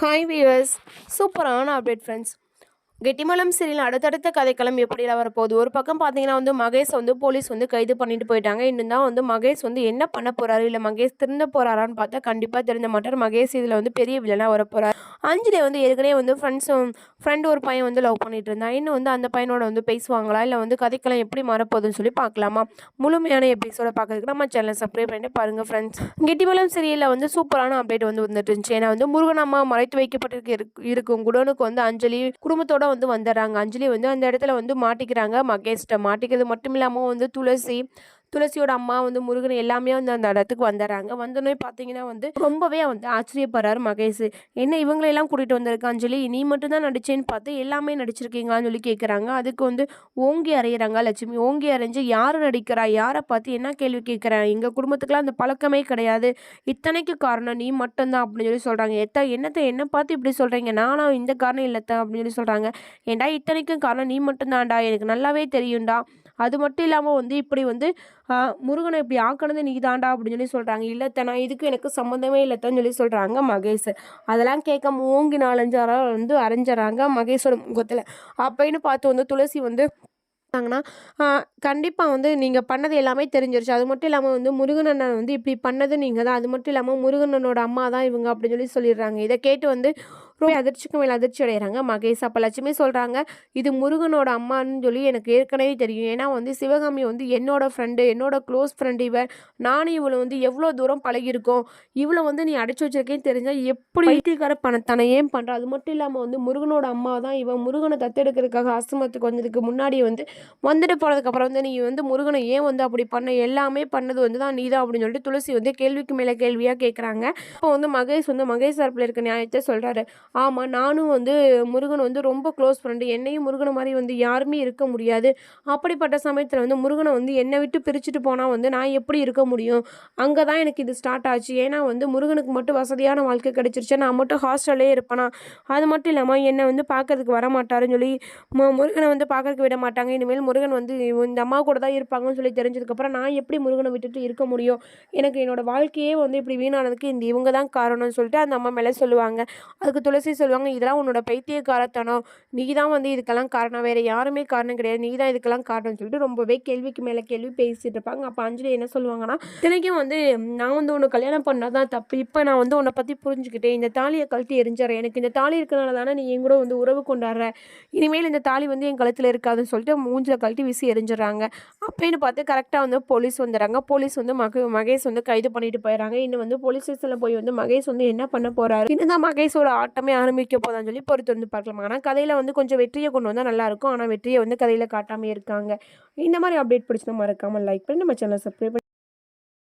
Hi viewers சூப்பரான update friends Gettimelam serial அடுத்தடுத்த கதைக்களம் எப்படிலாம் வரப்போகுது? ஒரு பக்கம் பார்த்தீங்கன்னா வந்து மகேஷ் வந்து போலீஸ் வந்து கைது பண்ணிட்டு போயிட்டாங்க. இன்னும் தான் வந்து மகேஷ் வந்து என்ன பண்ண போகிறாரு இல்லை மகேஷ் திருந்த போகிறாரான்னு பார்த்தா கண்டிப்பாக திருந்த மாட்டார். மகேஷ் இதில் வந்து பெரிய வில்லனாக வரப்போகிறார் அஞ்சலி வந்து ஏற்கனவே வந்து ஃப்ரெண்ட்ஸும் ஃப்ரெண்டு ஒரு பையன் வந்து லவ் பண்ணிட்டு இருந்தான். இன்னும் வந்து அந்த பையனோட வந்து பேசுவாங்களா? இல்லை வந்து கதைக்கெல்லாம் எப்படி மாறப்போகுதுன்னு சொல்லி பார்க்கலாமா? முழுமையான எபிசோட பார்க்கறதுக்கு நம்ம சேனலை சப்ஸ்கிரைப் பண்ணிட்டு பாருங்க ஃப்ரெண்ட்ஸ் கெட்டிமலம் சீரியலில் வந்து சூப்பரான அப்டேட் வந்து வந்துட்டு இருந்துச்சு. ஏன்னா வந்து முருகன் மறைத்து வைக்கப்பட்டிருக்கு இருக்கும். குடோனுக்கு வந்து அஞ்சலி குடும்பத்தோட வந்து வந்துடுறாங்க அஞ்சலி வந்து அந்த இடத்துல வந்து மாட்டிக்கிறாங்க. மகேஷ்ட மாட்டிக்கிறது மட்டும் இல்லாமல் வந்து துளசி துளசியோட அம்மா வந்து முருகன் எல்லாமே வந்து அந்த இடத்துக்கு வந்துடுறாங்க. வந்தோடனே பார்த்தீங்கன்னா வந்து ரொம்பவே வந்து ஆச்சரியப்படுறாரு மகேஷ். என்ன இவங்களெல்லாம் கூட்டிகிட்டு வந்திருக்கான்னு சொல்லி நீ மட்டும் தான் நடிச்சேன்னு பார்த்து எல்லாமே நடிச்சிருக்கீங்களான்னு சொல்லி கேட்குறாங்க அதுக்கு வந்து ஓங்கி அறையிறாங்க லட்சுமி. ஓங்கி அரைஞ்சு யார் நடிக்கிறா? யாரை பார்த்து என்ன கேள்வி கேட்குறேன் எங்கள் குடும்பத்துக்குலாம் அந்த பழக்கமே கிடையாது. இத்தனைக்கு காரணம் நீ மட்டும்தான் அப்படின்னு சொல்லி சொல்கிறாங்க எத்தா என்னத்தை என்ன பார்த்து இப்படி சொல்கிறீங்க நானும் இந்த காரணம் இல்லைத்தான் அப்படின்னு சொல்லி சொல்கிறாங்க ஏன்டா இத்தனைக்கும் காரணம் நீ மட்டும்தான்டா? எனக்கு நல்லாவே தெரியும்டா. அது மட்டும் இல்லாமல் வந்து இப்படி வந்து முருகனை இப்படி ஆக்கினது நீ தாண்டா அப்படின்னு சொல்லி சொல்கிறாங்க இல்லைத்தனா இதுக்கு எனக்கு சம்மந்தமே இல்லைத்தான்னு சொல்லி சொல்கிறாங்க மகேஷ். அதெல்லாம் கேட்க மூங்கி நாலஞ்சாரம் வந்து அரைஞ்சிடறாங்க மகேஷோட முகத்தில். அப்படின்னு பார்த்து வந்து துளசி வந்து கண்டிப்பாக வந்து நீங்கள் பண்ணது எல்லாமே தெரிஞ்சிருச்சு. அது மட்டும் இல்லாமல் வந்து முருகன் அண்ணன் வந்து இப்படி பண்ணது நீங்கள் தான் அது மட்டும் இல்லாமல் முருகனனோட அம்மா தான் இவங்க அப்படின்னு சொல்லி சொல்லிடுறாங்க. இதை கேட்டு வந்து ரொம்ப அதிர்ச்சிக்கு மேலே அதிர்ச்சி அடைகிறாங்க மகேஷ் அப்போ லட்சுமி சொல்கிறாங்க இது முருகனோட அம்மான்னு சொல்லி எனக்கு ஏற்கனவே தெரியும். ஏன்னா வந்து சிவகாமி வந்து என்னோட ஃப்ரெண்டு என்னோட க்ளோஸ் ஃப்ரெண்டு இவர் நானும் இவளை வந்து எவ்வளோ தூரம் பழகியிருக்கோம். இவளை வந்து நீ அடைச்சி வச்சிருக்கேன்னு தெரிஞ்சால் எப்படி வீட்டுக்கார பணத்தனை ஏன் பண்ணுற அது மட்டும் இல்லாமல் வந்து முருகனோட அம்மா தான் இவன். முருகனை தத்தெடுக்கிறதுக்காக ஆசிரமத்துக்கு வந்ததுக்கு முன்னாடி வந்து வந்துட்டு போனதுக்கப்புறம் வந்து நீ வந்து முருகனை ஏன் வந்து அப்படி பண்ண? எல்லாமே பண்ணது வந்து தான் நீ தான் அப்படின்னு சொல்லிட்டு துளசி வந்து கேள்விக்கு மேலே கேள்வியாக கேட்குறாங்க அப்போ வந்து மகேஷ் வந்து மகேஷ் சார்பில் இருக்க நியாயத்தை சொல்கிறாரு ஆமாம் நானும் வந்து முருகன் வந்து ரொம்ப க்ளோஸ் ஃப்ரெண்டு என்னையும் முருகனை மாதிரி வந்து யாருமே இருக்க முடியாது. அப்படிப்பட்ட சமயத்தில் வந்து முருகனை வந்து என்னை விட்டு பிரிச்சுட்டு போனால் வந்து நான் எப்படி இருக்க முடியும்? அங்கே தான் எனக்கு இது ஸ்டார்ட் ஆச்சு. ஏன்னா வந்து முருகனுக்கு மட்டும் வசதியான வாழ்க்கை கிடச்சிருச்சு நான் மட்டும் ஹாஸ்டல்லே இருப்பேனா? அது மட்டும் இல்லாமல் என்னை வந்து பார்க்கறதுக்கு வர மாட்டாருன்னு சொல்லி முருகனை வந்து பார்க்கறதுக்கு விட மாட்டாங்க. இனிமேல் முருகன் வந்து இந்த அம்மா கூட தான் இருப்பாங்கன்னு சொல்லி தெரிஞ்சதுக்கப்புறம் நான் எப்படி முருகனை விட்டுட்டு இருக்க முடியும்? எனக்கு என்னோடய வாழ்க்கையே வந்து இப்படி வீணானதுக்கு இந்த இவங்க தான் காரணம்னு சொல்லிட்டு அந்த அம்மா மேலே சொல்லுவாங்க. அதுக்கு துளசி சொல்லுவாங்க இதெல்லாம் உன்னோட பைத்தியக்காரத்தனம். நீ தான் வந்து இதுக்கெல்லாம் காரணம். வேறு யாருமே காரணம் கிடையாது. நீ தான் இதுக்கெல்லாம் காரணம்னு சொல்லிட்டு ரொம்பவே கேள்விக்கு மேலே கேள்வி பேசிட்டு இருப்பாங்க. அப்போ அஞ்சலி என்ன சொல்லுவாங்கன்னா தினைக்கும் வந்து நான் வந்து உன்னை கல்யாணம் பண்ணால் தான் தப்பு. இப்போ நான் வந்து உன்னை பற்றி புரிஞ்சுக்கிட்டேன். இந்த தாலியை கழட்டி எரிஞ்சிடறேன். எனக்கு இந்த தாலி இருக்கிறனால தானே நீ என் கூட வந்து உறவு கொண்டாடுற. இனிமேல் இந்த தாலி வந்து என் கழுத்தில் இருக்காதுன்னு சொல்லிட்டு மூஞ்சில் கழட்டி வீசி எரிஞ்சிடறாங்க. அப்படின்னு பார்த்து கரெக்டாக வந்து போலீஸ் வந்துடுறாங்க. போலீஸ் வந்து மக மகேஷ் வந்து கைது பண்ணிட்டு போயிடறாங்க. இன்னும் வந்து போலீஸ் ஸ்டேஷனில் போய் வந்து மகேஷ் வந்து என்ன பண்ண போகிறாரு இன்னும் தான் மகேஷோட ஆட்டமே ஆரம்பிக்க போதான்னு சொல்லி பொறுத்து வந்து பார்க்கலாம். ஆனால் கதையில் வந்து கொஞ்சம் வெற்றியை கொண்டு வந்தால் நல்லா இருக்கும். ஆனால் வெற்றியை வந்து கதையில் காட்டாமே இருக்காங்க. இந்த மாதிரி அப்டேட் பிடிச்சினா மறக்காமல் லைக் பண்ணி நம்ம சேனல் சப்ஸ்கிரைப்